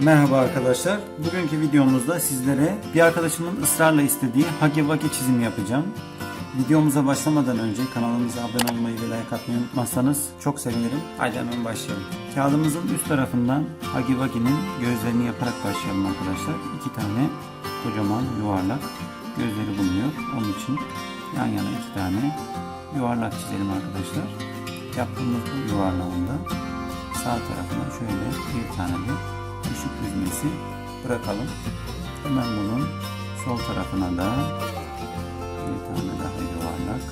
Merhaba arkadaşlar. Bugünkü videomuzda sizlere bir arkadaşımın ısrarla istediği Hagi Wagi çizimi yapacağım. Videomuza başlamadan önce kanalımıza abone olmayı ve like atmayı unutmazsanız çok sevinirim. Haydi hemen başlayalım. Kağıdımızın üst tarafından Hagi Wagi'nin gözlerini yaparak başlayalım arkadaşlar. İki tane kocaman yuvarlak gözleri bulunuyor. Onun için yan yana iki tane yuvarlak çizelim arkadaşlar. Yaptığımız bu yuvarlağında sağ tarafına şöyle bir tane de ışık düzmesi bırakalım. Hemen bunun sol tarafına da bir tane daha yuvarlak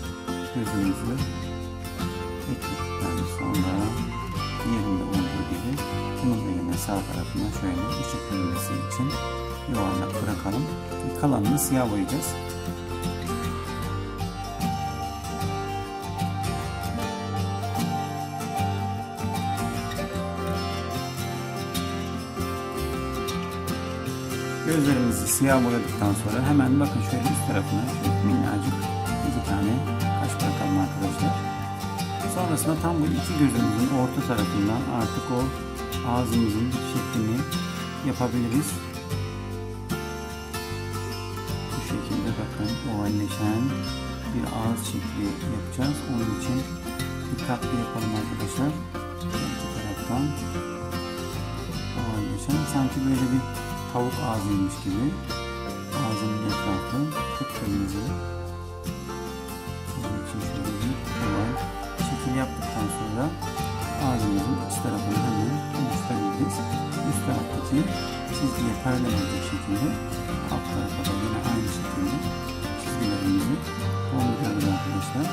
gözümüzü ekledikten sonra diğerinde olduğu gibi bunun da yine sağ tarafına şöyle ışık için yuvarlak bırakalım. Kalanını siyah boyayacağız. Gözlerimizi siyah boyadıktan sonra hemen bakın şöyle üst tarafına şöyle minnacık iki tane kaş bırakalım arkadaşlar. Sonrasında tam bu iki gözümüzün orta tarafından artık o ağzımızın şeklini yapabiliriz. Bu şekilde bakın ovalleşen bir ağız şekli yapacağız. Onun için dikkatli yapalım arkadaşlar. İki taraftan ovalleşen sanki böyle bir tavuk ağzıymış gibi ağzının etrafı kıpkırmızı onun için şöyle bir oval şekil yaptıktan sonra ağzımızın iç tarafını hemen oluşturabiliriz. Üst taraftaki çizgiye paralel olacak şekilde alt tarafa da yine aynı şekilde çizgilerimizi dolduruyoruz arkadaşlar.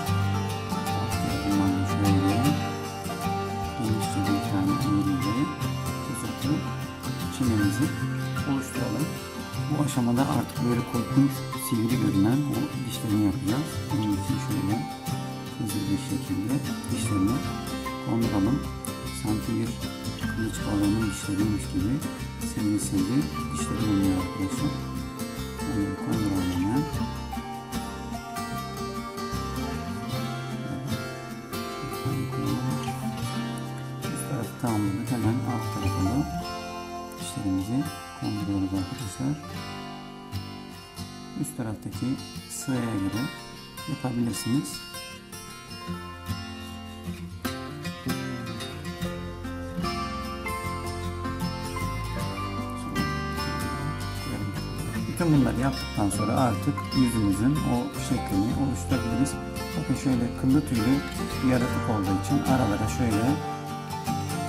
Aşamada artık böyle korkunç sivri görünen o dişlerini yapacağız. Onun için şöyle hızlı bir şekilde dişlerini konduralım. Sanki bir kılıç balığının dişleriymiş gibi sivri sivri dişleri bulunuyor arkadaşlar. Onları konduralım hemen. Üst tarafı tamamladık. Hemen alt tarafına dişlerimizi konduruyoruz arkadaşlar. Üst taraftaki sıraya göre yapabilirsiniz. Bütün bunları yaptıktan sonra artık yüzümüzün o şeklini oluşturabiliriz. Bakın şöyle kıllı tüylü bir yaratık olduğu için aralara şöyle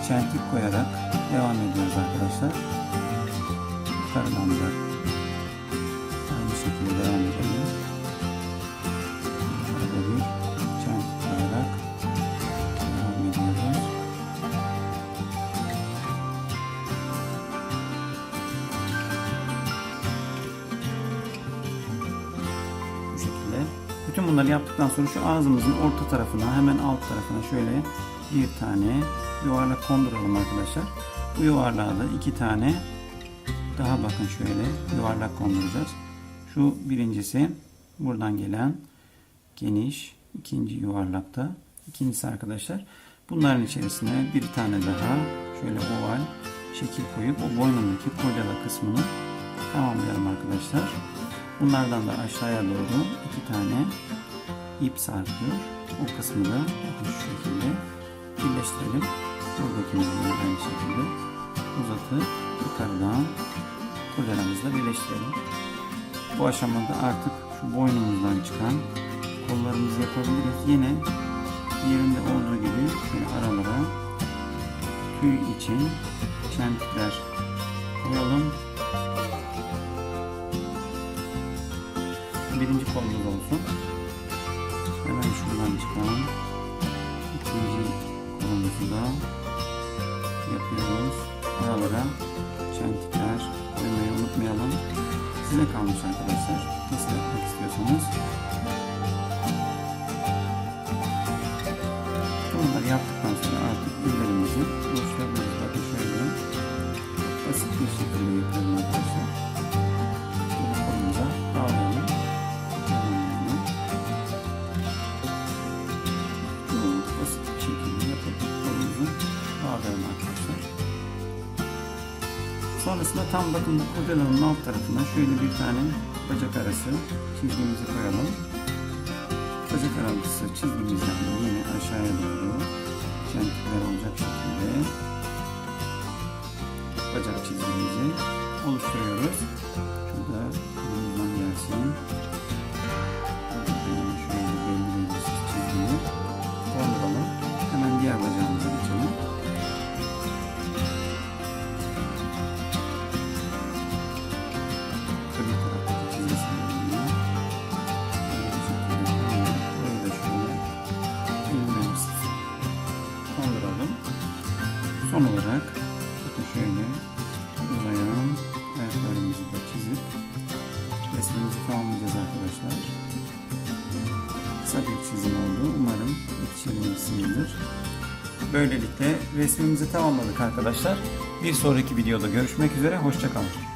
çentik koyarak devam ediyoruz arkadaşlar. Yukarıdan da bunları yaptıktan sonra şu ağzımızın orta tarafına hemen alt tarafına şöyle bir tane yuvarlak konduralım arkadaşlar. Bu yuvarlığa da iki tane daha bakın şöyle yuvarlak konduracağız. Şu birincisi buradan gelen geniş ikinci yuvarlakta. İkincisi arkadaşlar bunların içerisine bir tane daha şöyle oval şekil koyup o boynundaki kolyalı kısmını tamamlayalım arkadaşlar. Bunlardan da aşağıya doğru iki tane ip sarkıyor. O kısmı da şu şekilde birleştirelim. Buradakini de aynı şekilde uzatıp yukarıdan kollarımızla birleştirelim. Bu aşamada artık şu boynumuzdan çıkan kollarımızı yapabiliriz. Yine yerinde olduğu gibi şöyle aralara tüy için çentikler koyalım. Birinci kolumuz olsun. Hemen şuradan çıkan ikinci kolumuzu da yapıyoruz. Aralara çentikler koymayı unutmayalım. Size kalmış arkadaşlar. Nasıl yapmak istiyorsanız. Bağlayalım arkadaşlar. Sonrasında tam bakın bu kurdelanın alt tarafına şöyle bir tane bacak arası çizgimizi koyalım. Bacak arası çizgimizden de yine aşağıya doğru çentikler olacak şekilde bacak çizgimizi oluşturuyoruz. Son olarak bakın şöyle uzayan ayaklarımızı da çizip resmimizi tamamlayacağız arkadaşlar. Kısa bir çizim oldu. Umarım yetişebilmişsinizdir. Böylelikle resmimizi tamamladık arkadaşlar. Bir sonraki videoda görüşmek üzere. Hoşçakalın.